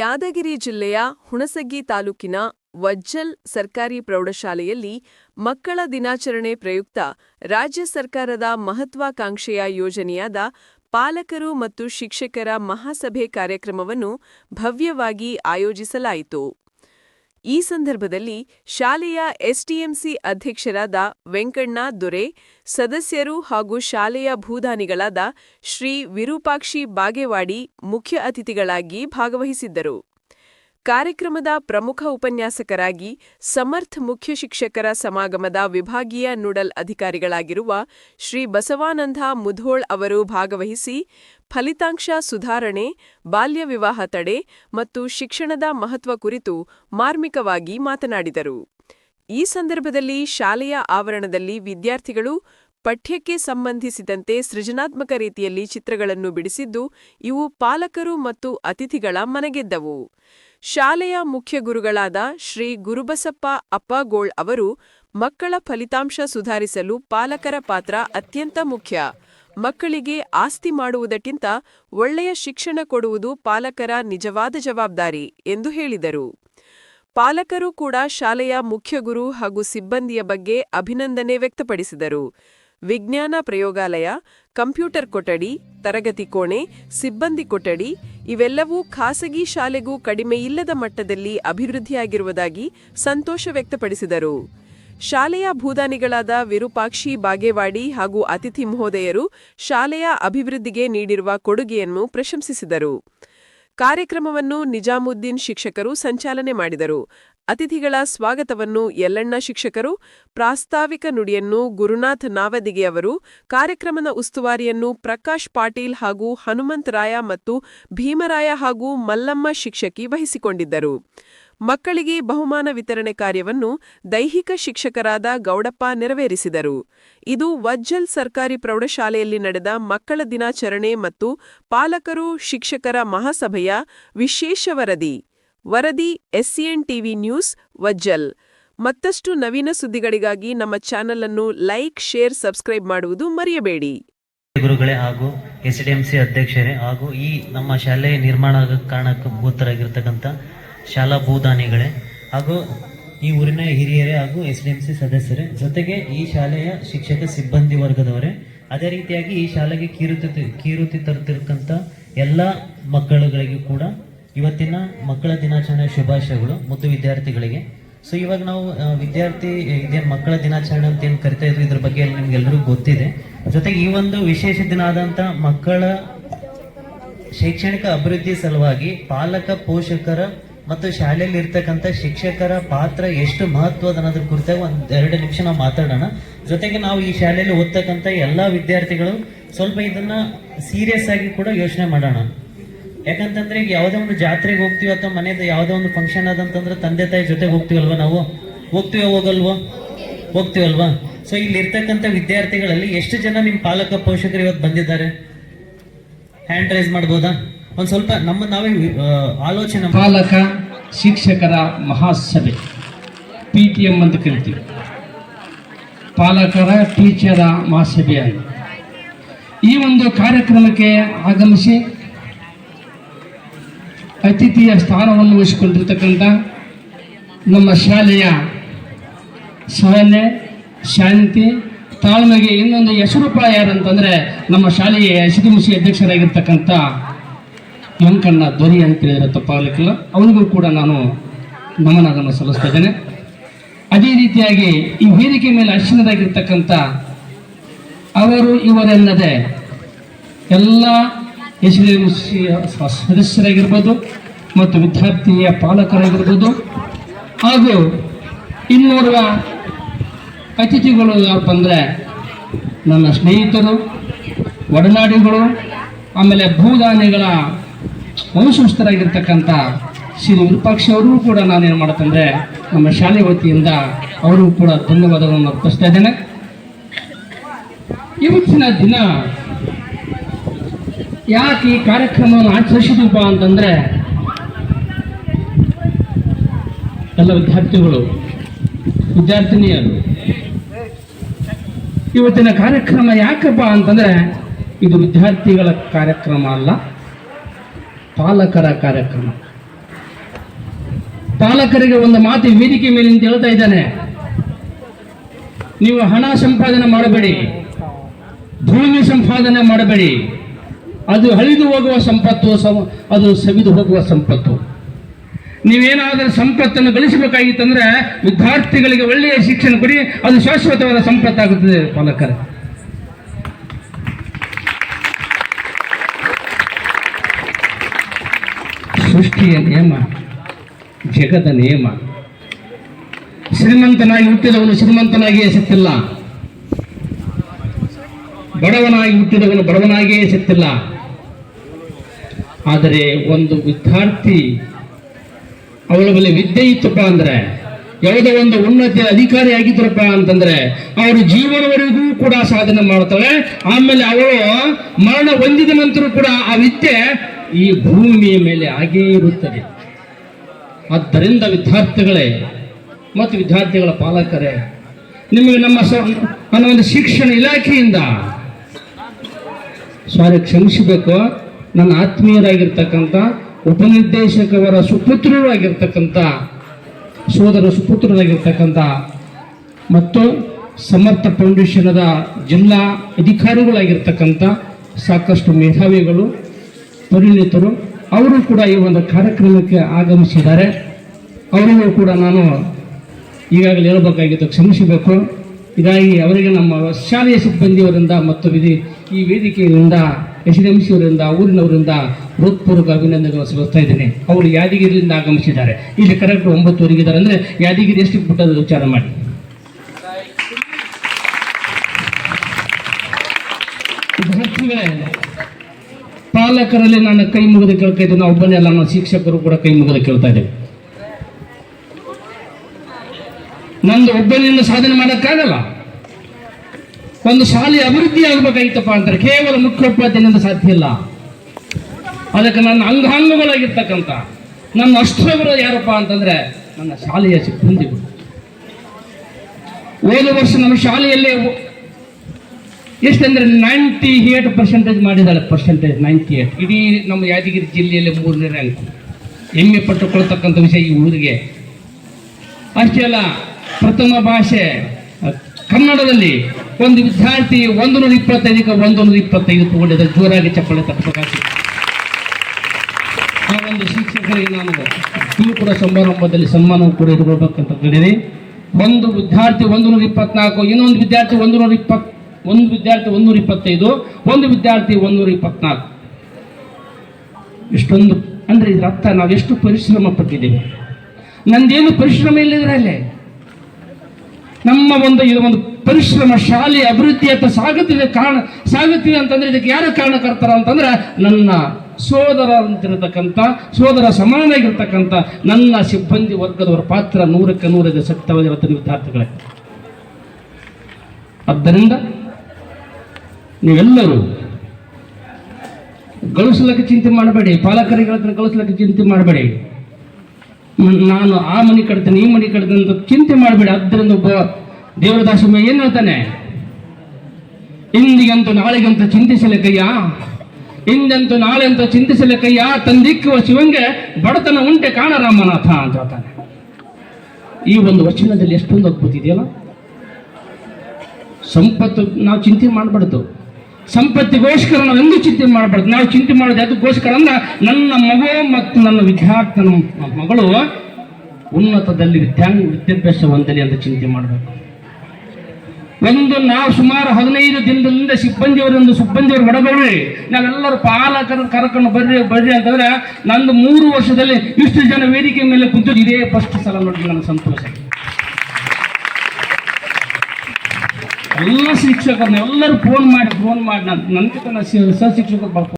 ಯಾದಗಿರಿ ಜಿಲ್ಲೆಯ ಹುಣಸಗಿ ತಾಲೂಕಿನ ವಜ್ಜಲ್ ಸರ್ಕಾರಿ ಪ್ರೌಢಶಾಲೆಯಲ್ಲಿ ಮಕ್ಕಳ ದಿನಾಚರಣೆ ಪ್ರಯುಕ್ತ ರಾಜ್ಯ ಸರ್ಕಾರದ ಮಹತ್ವಾಕಾಂಕ್ಷೆಯ ಯೋಜನೆಯಾದ ಪಾಲಕರು ಮತ್ತು ಶಿಕ್ಷಕರ ಮಹಾಸಭೆ ಕಾರ್ಯಕ್ರಮವನ್ನು ಭವ್ಯವಾಗಿ ಆಯೋಜಿಸಲಾಯಿತು. ಈ ಸಂದರ್ಭದಲ್ಲಿ ಶಾಲೆಯ ಎಸ್ಟಿಎಂಸಿ ಅಧ್ಯಕ್ಷರಾದ ವೆಂಕಣ್ಣ ದೊರೆ, ಸದಸ್ಯರು ಹಾಗೂ ಶಾಲೆಯ ಭೂದಾನಿಗಳಾದ ಶ್ರೀ ವಿರೂಪಾಕ್ಷಿ ಬಾಗೇವಾಡಿ ಮುಖ್ಯ ಅತಿಥಿಗಳಾಗಿ ಭಾಗವಹಿಸಿದ್ದರು. ಕಾರ್ಯಕ್ರಮದ ಪ್ರಮುಖ ಉಪನ್ಯಾಸಕರಾಗಿ ಸಮರ್ಥ್ ಮುಖ್ಯ ಶಿಕ್ಷಕರ ಸಮಾಗಮದ ವಿಭಾಗೀಯ ನುಡಲ್ ಅಧಿಕಾರಿಗಳಾಗಿರುವ ಶ್ರೀ ಬಸವಾನಂದ ಮುಧೋಳ್ ಅವರು ಭಾಗವಹಿಸಿ ಫಲಿತಾಂಶ ಸುಧಾರಣೆ, ಬಾಲ್ಯ ವಿವಾಹ ತಡೆ ಮತ್ತು ಶಿಕ್ಷಣದ ಮಹತ್ವ ಕುರಿತು ಮಾರ್ಮಿಕವಾಗಿ ಮಾತನಾಡಿದರು. ಈ ಸಂದರ್ಭದಲ್ಲಿ ಶಾಲೆಯ ಆವರಣದಲ್ಲಿ ವಿದ್ಯಾರ್ಥಿಗಳು ಪಠ್ಯಕ್ಕೆ ಸಂಬಂಧಿಸಿದಂತೆ ಸೃಜನಾತ್ಮಕ ರೀತಿಯಲ್ಲಿ ಚಿತ್ರಗಳನ್ನು ಬಿಡಿಸಿದ್ದು, ಇವು ಪಾಲಕರು ಮತ್ತು ಅತಿಥಿಗಳ ಮನಗೆದ್ದವು. ಶಾಲೆಯ ಮುಖ್ಯ ಗುರುಗಳಾದ ಶ್ರೀ ಗುರುಬಸಪ್ಪ ಅಪ್ಪಗೋಳ್ ಅವರು ಮಕ್ಕಳ ಫಲಿತಾಂಶ ಸುಧಾರಿಸಲು ಪಾಲಕರ ಪಾತ್ರ ಅತ್ಯಂತ ಮುಖ್ಯ. ಮಕ್ಕಳಿಗೆ ಆಸ್ತಿ ಮಾಡುವುದಕ್ಕಿಂತ ಒಳ್ಳೆಯ ಶಿಕ್ಷಣ ಕೊಡುವುದು ಪಾಲಕರ ನಿಜವಾದ ಜವಾಬ್ದಾರಿ ಎಂದು ಹೇಳಿದರು. ಪಾಲಕರು ಕೂಡ ಶಾಲೆಯ ಮುಖ್ಯ ಗುರು ಹಾಗೂ ಸಿಬ್ಬಂದಿಯ ಬಗ್ಗೆ ಅಭಿನಂದನೆ ವ್ಯಕ್ತಪಡಿಸಿದರು. ವಿಜ್ಞಾನ ಪ್ರಯೋಗಾಲಯ, ಕಂಪ್ಯೂಟರ್ ಕೊಠಡಿ, ತರಗತಿ ಕೋಣೆ, ಸಿಬ್ಬಂದಿ ಕೊಠಡಿ ಇವೆಲ್ಲವೂ ಖಾಸಗಿ ಶಾಲೆಗೂ ಕಡಿಮೆಯಿಲ್ಲದ ಮಟ್ಟದಲ್ಲಿ ಅಭಿವೃದ್ಧಿಯಾಗಿರುವುದಾಗಿ ಸಂತೋಷ ವ್ಯಕ್ತಪಡಿಸಿದರು. ಶಾಲೆಯ ಭೂದಾನಿಗಳಾದ ವಿರೂಪಾಕ್ಷಿ ಬಾಗೇವಾಡಿ ಹಾಗೂ ಅತಿಥಿ ಮಹೋದಯರು ಶಾಲೆಯ ಅಭಿವೃದ್ಧಿಗೆ ನೀಡಿರುವ ಕೊಡುಗೆಯನ್ನು ಪ್ರಶಂಸಿಸಿದರು. ಕಾರ್ಯಕ್ರಮವನ್ನು ನಿಜಾಮುದ್ದೀನ್ ಶಿಕ್ಷಕರು ಸಂಚಾಲನೆ ಮಾಡಿದರು. ಅತಿಥಿಗಳ ಸ್ವಾಗತವನ್ನು ಯಲ್ಲಣ್ಣ ಶಿಕ್ಷಕರು, ಪ್ರಾಸ್ತಾವಿಕ ನುಡಿಯನ್ನು ಗುರುನಾಥ್ ನಾವದಿಗೆ ಅವರು, ಕಾರ್ಯಕ್ರಮದ ಉಸ್ತುವಾರಿಯನ್ನು ಪ್ರಕಾಶ್ ಪಾಟೀಲ್ ಹಾಗೂ ಹನುಮಂತರಾಯ ಮತ್ತು ಭೀಮರಾಯ ಹಾಗೂ ಮಲ್ಲಮ್ಮ ಶಿಕ್ಷಕಿ ವಹಿಸಿಕೊಂಡಿದ್ದರು. ಮಕ್ಕಳಿಗೆ ಬಹುಮಾನ ವಿತರಣೆ ಕಾರ್ಯವನ್ನು ದೈಹಿಕ ಶಿಕ್ಷಕರಾದ ಗೌಡಪ್ಪ ನೆರವೇರಿಸಿದರು. ಇದು ವಜ್ಜಲ್ ಸರ್ಕಾರಿ ಪ್ರೌಢಶಾಲೆಯಲ್ಲಿ ನಡೆದ ಮಕ್ಕಳ ದಿನಾಚರಣೆ ಮತ್ತು ಪಾಲಕರು, ಶಿಕ್ಷಕರ ಮಹಾಸಭೆಯ ವಿಶೇಷ ವರದಿ. ವರದಿ, ಎಸ್ಸಿಎನ್ ಟಿವಿ ನ್ಯೂಸ್, ವಜ್ಜಲ್. ಮತ್ತಷ್ಟು ನವೀನ ಸುದ್ದಿಗಳಿಗಾಗಿ ನಮ್ಮ ಚಾನೆಲ್ ಅನ್ನು ಲೈಕ್, ಶೇರ್, ಸಬ್ಸ್ಕ್ರೈಬ್ ಮಾಡುವುದು ಮರೆಯಬೇಡಿ. ಗುರುಗಳೇ ಹಾಗೂ ಎಸ್ ಡಿ ಎಂ ಸಿ ಅಧ್ಯಕ್ಷರೇ ಹಾಗೂ ಈ ನಮ್ಮ ಶಾಲೆಯ ನಿರ್ಮಾಣ ಕಾರಣಕ್ಕೆ ಭೂತರಾಗಿರ್ತಕ್ಕಂಥ ಶಾಲಾ ಭೂದಾನಿಗಳೇ ಹಾಗೂ ಈ ಊರಿನ ಹಿರಿಯರೇ ಹಾಗೂ ಎಸ್ ಡಿ ಎಂ ಸಿ ಸದಸ್ಯರೇ, ಜೊತೆಗೆ ಈ ಶಾಲೆಯ ಶಿಕ್ಷಕ ಸಿಬ್ಬಂದಿ ವರ್ಗದವರೇ, ಅದೇ ರೀತಿಯಾಗಿ ಈ ಶಾಲೆಗೆ ಕೀರುತಿ ಕೀರುತಿ ತರುತ್ತಿರ್ತಕ್ಕಂಥ ಎಲ್ಲ ಮಕ್ಕಳುಗಳಿಗೂ ಕೂಡ ಇವತ್ತಿನ ಮಕ್ಕಳ ದಿನಾಚರಣೆ ಶುಭಾಶಯಗಳು ಮುದ್ದು ವಿದ್ಯಾರ್ಥಿಗಳಿಗೆ. ಸೊ ಇವಾಗ ನಾವು ವಿದ್ಯಾರ್ಥಿ ಇದೇನು ಮಕ್ಕಳ ದಿನಾಚರಣೆ ಅಂತ ಏನು ಕರಿತಾ ಇದ್ವಿ, ಇದ್ರ ಬಗ್ಗೆ ನಿಮ್ಗೆಲ್ರಿಗೂ ಗೊತ್ತಿದೆ. ಜೊತೆಗೆ ಈ ಒಂದು ವಿಶೇಷ ದಿನ ಆದಂಥ ಮಕ್ಕಳ ಶೈಕ್ಷಣಿಕ ಅಭಿವೃದ್ಧಿ ಸಲುವಾಗಿ ಪಾಲಕ, ಪೋಷಕರ ಮತ್ತು ಶಾಲೆಯಲ್ಲಿ ಇರ್ತಕ್ಕಂಥ ಶಿಕ್ಷಕರ ಪಾತ್ರ ಎಷ್ಟು ಮಹತ್ವದ ಅನ್ನೋದ್ರ ಕುರಿತಾಗಿ ಒಂದು ಎರಡು ನಿಮಿಷ ನಾವು ಮಾತಾಡೋಣ. ಜೊತೆಗೆ ನಾವು ಈ ಶಾಲೆಯಲ್ಲಿ ಓದ್ತಕ್ಕಂಥ ಎಲ್ಲಾ ವಿದ್ಯಾರ್ಥಿಗಳು ಸ್ವಲ್ಪ ಇದನ್ನ ಸೀರಿಯಸ್ ಆಗಿ ಕೂಡ ಯೋಚನೆ ಮಾಡೋಣ. ಯಾಕಂತಂದ್ರೆ ಈಗ ಯಾವುದೇ ಒಂದು ಜಾತ್ರೆಗೆ ಹೋಗ್ತೀವಿ ಅಥವಾ ಮನೆಯದು ಯಾವುದೋ ಒಂದು ಫಂಕ್ಷನ್ ಅದಂತಂದ್ರೆ ತಂದೆ ತಾಯಿ ಜೊತೆಗೆ ಹೋಗ್ತೀವಲ್ವ ನಾವು? ಹೋಗ್ತೀವ, ಹೋಗಲ್ವೋ? ಹೋಗ್ತೀವಲ್ವಾ? ಸೊ ಇಲ್ಲಿ ಇರ್ತಕ್ಕಂಥ ವಿದ್ಯಾರ್ಥಿಗಳಲ್ಲಿ ಎಷ್ಟು ಜನ ನಿಮ್ಮ ಪಾಲಕ ಪೋಷಕರು ಇವತ್ತು ಬಂದಿದ್ದಾರೆ? ಹ್ಯಾಂಡ್ ರೈಸ್ ಮಾಡ್ಬೋದಾ? ಒಂದು ಸ್ವಲ್ಪ ನಮ್ಮ ನಾವೇ ಆಲೋಚನೆ ಪಾಲಕ, ಶಿಕ್ಷಕರ ಮಹಾಸಭೆ ಪಿ ಟಿ ಎಂ ಅಂತ ಕರಿತೀವಿ. ಪಾಲಕರ, ಟೀಚರ ಮಹಾಸಭೆಯಾಗಿ. ಈ ಒಂದು ಕಾರ್ಯಕ್ರಮಕ್ಕೆ ಆಗಮಿಸಿ ಅತಿಥಿಯ ಸ್ಥಾನವನ್ನು ವಹಿಸಿಕೊಂಡಿರ್ತಕ್ಕಂಥ ನಮ್ಮ ಶಾಲೆಯ ಸಹನೆ ಶಾಂತಿ, ತಾಳ್ಮೆಗೆ ಇನ್ನೊಂದು ಹೆಸರುಪಾಯ ಯಾರಂತಂದರೆ ನಮ್ಮ ಶಾಲೆಯ ಎಸ್ ಡಿ ಮುಸಿ ಅಧ್ಯಕ್ಷರಾಗಿರ್ತಕ್ಕಂಥ ವೆಂಕಣ್ಣ ಧ್ವನಿ ಅಂತ ಹೇಳಿದ್ರೆ ತಪ್ಪಾಗಲಿಕ್ಕಿಲ್ಲ. ಅವನಿಗೂ ಕೂಡ ನಾನು ನಮನಗಳನ್ನು ಸಲ್ಲಿಸ್ತಾ ಇದ್ದೇನೆ. ಅದೇ ರೀತಿಯಾಗಿ ಈ ವೇದಿಕೆ ಮೇಲೆ ಅಶ್ವಿನರಾಗಿರ್ತಕ್ಕಂಥ ಅವರು ಇವರೆಲ್ಲದೆ ಎಲ್ಲ ಎಸ್ ಡಿ ಎಂ ಸದಸ್ಯರಾಗಿರ್ಬೋದು ಮತ್ತು ವಿದ್ಯಾರ್ಥಿಯ ಪಾಲಕರಾಗಿರ್ಬೋದು. ಹಾಗೂ ಇನ್ನೋರ್ವ ಅತಿಥಿಗಳು ಯಾರಪ್ಪ ಅಂದರೆ ನನ್ನ ಸ್ನೇಹಿತರು, ಒಡನಾಡಿಗಳು, ಆಮೇಲೆ ಭೂದಾನಿಗಳ ವಂಶಸ್ಥರಾಗಿರ್ತಕ್ಕಂಥ ಶ್ರೀ ವಿರೂಪಾಕ್ಷ ಅವರು ಕೂಡ ನಾನೇನು ಮಾಡ್ತಂದರೆ ನಮ್ಮ ಶಾಲೆ ವತಿಯಿಂದ ಅವರಿಗೂ ಕೂಡ ಧನ್ಯವಾದಗಳನ್ನು ಅರ್ಪಿಸ್ತಾ ಇದ್ದೇನೆ. ಇವತ್ತಿನ ದಿನ ಯಾಕೆ ಈ ಕಾರ್ಯಕ್ರಮವನ್ನು ಆಚರಿಸಿದಪ್ಪ ಅಂತಂದ್ರೆ ಎಲ್ಲ ವಿದ್ಯಾರ್ಥಿಗಳು, ವಿದ್ಯಾರ್ಥಿನಿಯರು, ಇವತ್ತಿನ ಕಾರ್ಯಕ್ರಮ ಯಾಕಪ್ಪ ಅಂತಂದ್ರೆ ಇದು ವಿದ್ಯಾರ್ಥಿಗಳ ಕಾರ್ಯಕ್ರಮ ಅಲ್ಲ, ಪಾಲಕರ ಕಾರ್ಯಕ್ರಮ. ಪಾಲಕರಿಗೆ ಒಂದು ಮಾತು ವೇದಿಕೆ ಮೇಲೆ ಅಂತ ಹೇಳ್ತಾ ಇದ್ದಾನೆ. ನೀವು ಹಣ ಸಂಪಾದನೆ ಮಾಡಬೇಡಿ, ಭೂಮಿ ಸಂಪಾದನೆ ಮಾಡಬೇಡಿ. ಅದು ಹಳಿದು ಹೋಗುವ ಸಂಪತ್ತು, ಸಮ- ಅದು ಸವಿದು ಹೋಗುವ ಸಂಪತ್ತು. ನೀವೇನಾದರೂ ಸಂಪತ್ತನ್ನು ಗಳಿಸಬೇಕಾಗಿತ್ತಂದ್ರೆ ವಿದ್ಯಾರ್ಥಿಗಳಿಗೆ ಒಳ್ಳೆಯ ಶಿಕ್ಷಣ ಕೊಡಿ, ಅದು ಶಾಶ್ವತವಾದ ಸಂಪತ್ತಾಗುತ್ತದೆ, ಪಾಲಕರ. ಸೃಷ್ಟಿಯ ನಿಯಮ, ಜಗದ ನಿಯಮ. ಶ್ರೀಮಂತನಾಗಿ ಹುಟ್ಟಿದವನು ಶ್ರೀಮಂತನಾಗಿಯೇ ಸತ್ತಿಲ್ಲ. ಬಡವನಾಗಿ ಹುಟ್ಟಿದವನು ಬಡವನಾಗಿಯೇ ಸತ್ತಿಲ್ಲ ಆದರೆ ಒಂದು ವಿದ್ಯಾರ್ಥಿ ಅವಳ ಮೇಲೆ ವಿದ್ಯೆ ಇತ್ತಪ್ಪ ಅಂದ್ರೆ, ಯಾವುದೋ ಒಂದು ಉನ್ನತ ಅಧಿಕಾರಿ ಆಗಿದ್ರಪ್ಪ ಅಂತಂದ್ರೆ, ಅವರು ಜೀವನವರೆಗೂ ಕೂಡ ಸಾಧನೆ ಮಾಡ್ತಾಳೆ ಆಮೇಲೆ ಅವಳು ಮರಣ ಹೊಂದಿದ ನಂತರ ಕೂಡ ಆ ವಿದ್ಯೆ ಈ ಭೂಮಿಯ ಮೇಲೆ ಆಗೇ ಇರುತ್ತದೆ. ಆದ್ದರಿಂದ ವಿದ್ಯಾರ್ಥಿಗಳೇ ಮತ್ತು ವಿದ್ಯಾರ್ಥಿಗಳ ಪಾಲಕರೇ, ನಿಮಗೆ ನಮ್ಮ ಒಂದು ಶಿಕ್ಷಣ ಇಲಾಖೆಯಿಂದ ಸಾರಿ ಕ್ಷಮಿಸಬೇಕು. ನನ್ನ ಆತ್ಮೀಯರಾಗಿರ್ತಕ್ಕಂಥ ಉಪನಿರ್ದೇಶಕವರ ಸುಪುತ್ರರು ಆಗಿರ್ತಕ್ಕಂಥ ಸೋದರ ಸುಪುತ್ರರಾಗಿರ್ತಕ್ಕಂಥ ಮತ್ತು ಸಮರ್ಥ ಫೌಂಡೇಶನದ ಜಿಲ್ಲಾ ಅಧಿಕಾರಿಗಳಾಗಿರ್ತಕ್ಕಂಥ ಸಾಕಷ್ಟು ಮೇಧಾವಿಗಳು, ಪರಿಣಿತರು, ಅವರು ಕೂಡ ಈ ಒಂದು ಕಾರ್ಯಕ್ರಮಕ್ಕೆ ಆಗಮಿಸಿದ್ದಾರೆ. ಅವರಿಗೂ ಕೂಡ ನಾನು ಈಗಾಗಲೇ ಹೇಳಬೇಕಾಗಿತ್ತು ಕ್ಷಮಿಸಬೇಕು. ಇದಾಗಿ ಅವರಿಗೆ ನಮ್ಮ ಶಾಲೆಯ ಸಿಬ್ಬಂದಿಯವರಿಂದ ಮತ್ತು ವಿಧಿ ಈ ವೇದಿಕೆಯಿಂದ ಎಸ್ ಡಿ ಅವರಿಂದ ಊರಿನವರಿಂದ ಹೃತ್ಪೂರ್ವಕ ಅಭಿನಂದನೆಗಳು ಸಲ್ಲಿಸ್ತಾ ಇದ್ದೇನೆ. ಅವರು ಯಾದಗಿರಿಯಿಂದ ಆಗಮಿಸಿದ್ದಾರೆ. ಇಲ್ಲಿ ಕರೆಕ್ಟ್ ಒಂಬತ್ತುವರೆಗೆ ಇದ್ದಾರೆ ಅಂದರೆ ಯಾದಗಿರಿ ಎಷ್ಟು ಪುಟ್ಟದ ವಿಚಾರ ಮಾಡಿ. ಪಾಲಕರಲ್ಲಿ ನಾನು ಕೈ ಮುಗಿದು ಕೇಳ್ತಾ ಇದ್ದೇನೆ. ಒಬ್ಬನೇ ಅಲ್ಲ ಶಿಕ್ಷಕರು ಕೂಡ ಕೈ ಮುಗಿದು ಕೇಳ್ತಾ ಇದ್ದೇವೆ. ನಂದು ಒಬ್ಬನಿಂದ ಸಾಧನೆ ಮಾಡೋಕ್ಕಾಗಲ್ಲ. ಒಂದು ಶಾಲೆ ಅಭಿವೃದ್ಧಿ ಆಗಬೇಕಾಗಿತ್ತಪ್ಪ ಅಂತಾರೆ. ಕೇವಲ ಮುಖ್ಯೋಪಾಧ್ಯಾಯನಿಂದ ಸಾಧ್ಯ ಇಲ್ಲ. ಅದಕ್ಕೆ ನನ್ನ ಅಂಗಾಂಗಗಳಾಗಿರ್ತಕ್ಕಂಥ, ನನ್ನ ಅಷ್ಟರವರು ಯಾರಪ್ಪ ಅಂತಂದ್ರೆ ನನ್ನ ಶಾಲೆಯ ಸಿಬ್ಬಂದಿಗಳು. ಹೋದ ವರ್ಷ ನಮ್ಮ ಶಾಲೆಯಲ್ಲೇ ಎಷ್ಟಂದ್ರೆ ನೈಂಟಿ ಏಟ್ ಪರ್ಸೆಂಟೇಜ್ ಮಾಡಿದ್ದಾಳೆ ಪರ್ಸೆಂಟೇಜ್ ನೈಂಟಿ ಏಟ್ ಇಡೀ ನಮ್ಮ ಯಾದಗಿರಿ ಜಿಲ್ಲೆಯಲ್ಲಿ ಮೂರನೇ ರ್ಯಾಂಕ್ ಹೆಮ್ಮೆ ಪಟ್ಟುಕೊಳ್ತಕ್ಕಂಥ ವಿಷಯ ಈ ಊರಿಗೆ. ಅಷ್ಟೇ ಅಲ್ಲ, ಪ್ರಥಮ ಭಾಷೆ ಕನ್ನಡದಲ್ಲಿ ಒಂದು ವಿದ್ಯಾರ್ಥಿ ಒಂದು ನೂರ ಇಪ್ಪತ್ತೈದಕ್ಕೆ ಒಂದು ನೂರ ಇಪ್ಪತ್ತೈದು ತಗೊಂಡಿದ್ದ ಜೋರಾಗಿ ಚಪ್ಪಳೆ ತಪ್ಪಬೇಕಾಗ್ತದೆ ಆ ಒಂದು ಶಿಕ್ಷಕರಿಗೆ ನಾನು ಇವು ಕೂಡ ಸಮಾರಂಭದಲ್ಲಿ ಸನ್ಮಾನ ಕೂಡ ಇಟ್ಕೊಳ್ಬೇಕಂತ ಹೇಳಿದೆ ಒಂದು ವಿದ್ಯಾರ್ಥಿ ಒಂದು ನೂರ ಇಪ್ಪತ್ನಾಲ್ಕು, ಇನ್ನೊಂದು ವಿದ್ಯಾರ್ಥಿ ಒಂದು ನೂರ ಇಪ್ಪತ್, ಒಂದು ವಿದ್ಯಾರ್ಥಿ ಒಂದು ನೂರ ಇಪ್ಪತ್ತೈದು, ಒಂದು ವಿದ್ಯಾರ್ಥಿ ಒಂದು ನೂರ ಇಪ್ಪತ್ನಾಲ್ಕು. ಇಷ್ಟೊಂದು, ಅಂದ್ರೆ ಇದರ ಅರ್ಥ ನಾವು ಎಷ್ಟು ಪರಿಶ್ರಮ ಪಟ್ಟಿದ್ದೇವೆ. ನಂದೇನು ಪರಿಶ್ರಮ ಇಲ್ಲದ್ರಲ್ಲೇ ನಮ್ಮ ಒಂದು ಇದು ಒಂದು ಪರಿಶ್ರಮ, ಶಾಲೆ ಅಭಿವೃದ್ಧಿಯತ್ತ ಸಾಗುತ್ತಿದೆ ಕಾರಣ, ಸಾಗುತ್ತಿದೆ ಅಂತಂದ್ರೆ ಇದಕ್ಕೆ ಯಾರು ಕಾರಣಕರ್ತಾರ ಅಂತಂದ್ರೆ ನನ್ನ ಸೋದರ ಅಂತಿರತಕ್ಕಂಥ, ಸೋದರ ಸಮಾನಾಗಿರ್ತಕ್ಕಂಥ ನನ್ನ ಸಿಬ್ಬಂದಿ ವರ್ಗದವರ ಪಾತ್ರ ನೂರಕ್ಕೆ ನೂರಕ್ಕೆ ಸಕ್ತವಾಗಿರುತ್ತೆ ವಿದ್ಯಾರ್ಥಿಗಳೇ. ಆದ್ದರಿಂದ ನೀವೆಲ್ಲರೂ ಗಳಿಸ್ಲಿಕ್ಕೆ ಚಿಂತೆ ಮಾಡಬೇಡಿ, ಪಾಲಕರಿಗೆ ಹತ್ರ ಗಳಿಸ್ಲಿಕ್ಕೆ ಚಿಂತೆ ಮಾಡಬೇಡಿ. ನಾನು ಆ ಮನೆ ಕಟ್ತೇನೆ, ಈ ಮನೆ ಕಟ್ತೇನೆ ಅಂತ ಚಿಂತೆ ಮಾಡಬೇಡಿ. ಅದರಿಂದ ಒಬ್ಬ ದೇವದಾಸ ಏನು ಹೇಳ್ತಾನೆ? ಇಂದಿಗಂತೂ ನಾಳೆಗಂತ ಚಿಂತಿಸಲಿಕ್ಕಯ್ಯ ಇಂದಂತೂ ನಾಳೆ ಅಂತ ಚಿಂತಿಸಲಿಕ್ಕಯ್ಯ ತಂದಿಕ್ಕುವ ಶಿವಂಗೆ ಬಡತನ ಉಂಟೆ ಕಾಣ ರಾಮನಾಥ ಅಂತ ಹೇಳ್ತಾನೆ. ಈ ಒಂದು ವಚನದಲ್ಲಿ ಎಷ್ಟೊಂದು ಅದ್ಭುತ ಇದೆಯಲ್ಲ? ಸಂಪತ್ತು ನಾವು ಚಿಂತೆ ಮಾಡಬಾರ್ದು. ಸಂಪತ್ತಿಗೋಸ್ಕರ ಎಂದೂ ಚಿಂತೆ ಮಾಡಬಾರ್ದು. ನಾವು ಚಿಂತೆ ಮಾಡೋದು ಅದಕ್ಕೋಸ್ಕರ ಅಂದ್ರೆ ನನ್ನ ಮಗು ಮತ್ತು ನನ್ನ ವಿದ್ಯಾರ್ಥಿನ ಮಗಳು ಉನ್ನತದಲ್ಲಿ ವಿದ್ಯಾಂಗ ವಿದ್ಯಾಭ್ಯಾಸ ಹೊಂದಲಿ ಅಂತ ಚಿಂತೆ ಮಾಡಬೇಕು. ಒಂದು ನಾವು ಸುಮಾರು ಹದಿನೈದು ದಿನದಿಂದ ಸಿಬ್ಬಂದಿಯವರೊಂದು ಸಿಬ್ಬಂದಿಯವರು ಹೊಡಬೇಡ್ರಿ ನಾವೆಲ್ಲರೂ ಪಾಲಕರು ಕರ್ಕೊಂಡು ಬರ್ರಿ ಬರ್ರಿ ಅಂತಂದ್ರೆ ನಂದು ಮೂರು ವರ್ಷದಲ್ಲಿ ಇಷ್ಟು ಜನ ವೇದಿಕೆ ಮೇಲೆ ಕುಂತು ಇದೇ ಫಸ್ಟ್ ಸಲ ನೋಡಿ ನನ್ನ ಸಂತೋಷ. ಎಲ್ಲ ಶಿಕ್ಷಕರನ್ನ ಎಲ್ಲರೂ ಫೋನ್ ಮಾಡಿ ಫೋನ್ ಮಾಡಿ. ನನ್ನ ನನ್ನ ಸಹ ಶಿಕ್ಷಕರು ಬರ್ತಾರೆ.